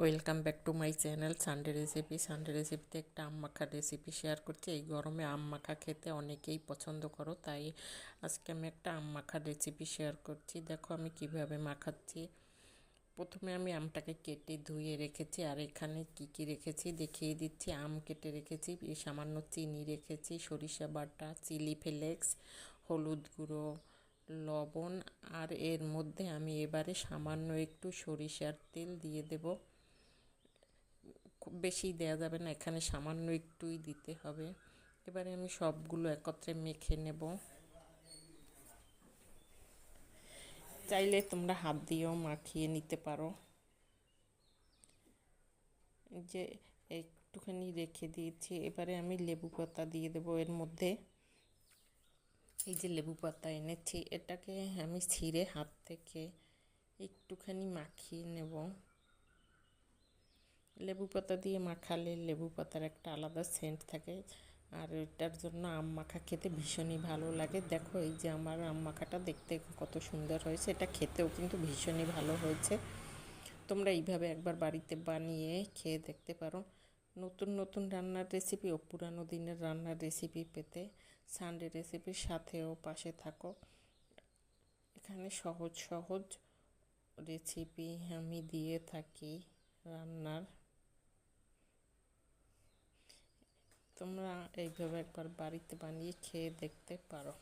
Welcome back to my channel Sunday recipe Sunday রেসিপিতে একটা আম মাখার রেসিপি শেয়ার করছি। এই গরমে আম মাখা খেতে অনেকেই পছন্দ করো, তাই আজকে আমি একটা আম মাখার রেসিপি শেয়ার করছি। দেখো আমি কীভাবে মাখাচ্ছি। প্রথমে আমি আমটাকে কেটে ধুয়ে রেখেছি, আর এখানে কি কি রেখেছি দেখিয়ে দিচ্ছি। আম কেটে রেখেছি সামান্য চিনি রেখেছি, সরিষা বাটা চিলি ফ্লেক্স হলুদ গুঁড়ো, লবণ, আর এর মধ্যে আমি এবারে সামান্য একটু সরিষার তেল দিয়ে দেব। খুব বেশি দেয়া যাবে না, এখানে সামান্য একটুই দিতে হবে। এবারে আমি সবগুলো একত্রে মেখে নেব। চাইলে তোমরা হাত দিয়েও মাখিয়ে নিতে পারো। যে একটুখানি রেখে দিয়েছি, এবারে আমি লেবু পাতা দিয়ে দেবো এর মধ্যে। এই যে লেবু পাতা এনেছি, এটাকে আমি ছিঁড়ে হাত থেকে একটুখানি মাখিয়ে নেব। লেবু পাতা দিয়ে মাখালে লেবু পাতার একটা আলাদা সেন্ট থাকে। আর এটার জন্য আম মাখা খেতে ভীষণই ভালো লাগে। দেখো, এই যে আমার আম মাখাটা দেখতে কত সুন্দর হয়েছে, এটা খেতেও কিন্তু ভীষণই ভালো হয়েছে। তোমরা এইভাবে একবার বাড়িতে বানিয়ে খেয়ে দেখতে পারো। নতুন নতুন রান্নার রেসিপি ও পুরানো দিনের রান্নার রেসিপি পেতে সানডে রেসিপির সাথেও পাশে থাকো। এখানে সহজ সহজ রেসিপি আমি দিয়ে থাকি রান্নার। তোমরা এইভাবে একবার বাড়িতে বানিয়ে খেয়ে দেখতে পারো।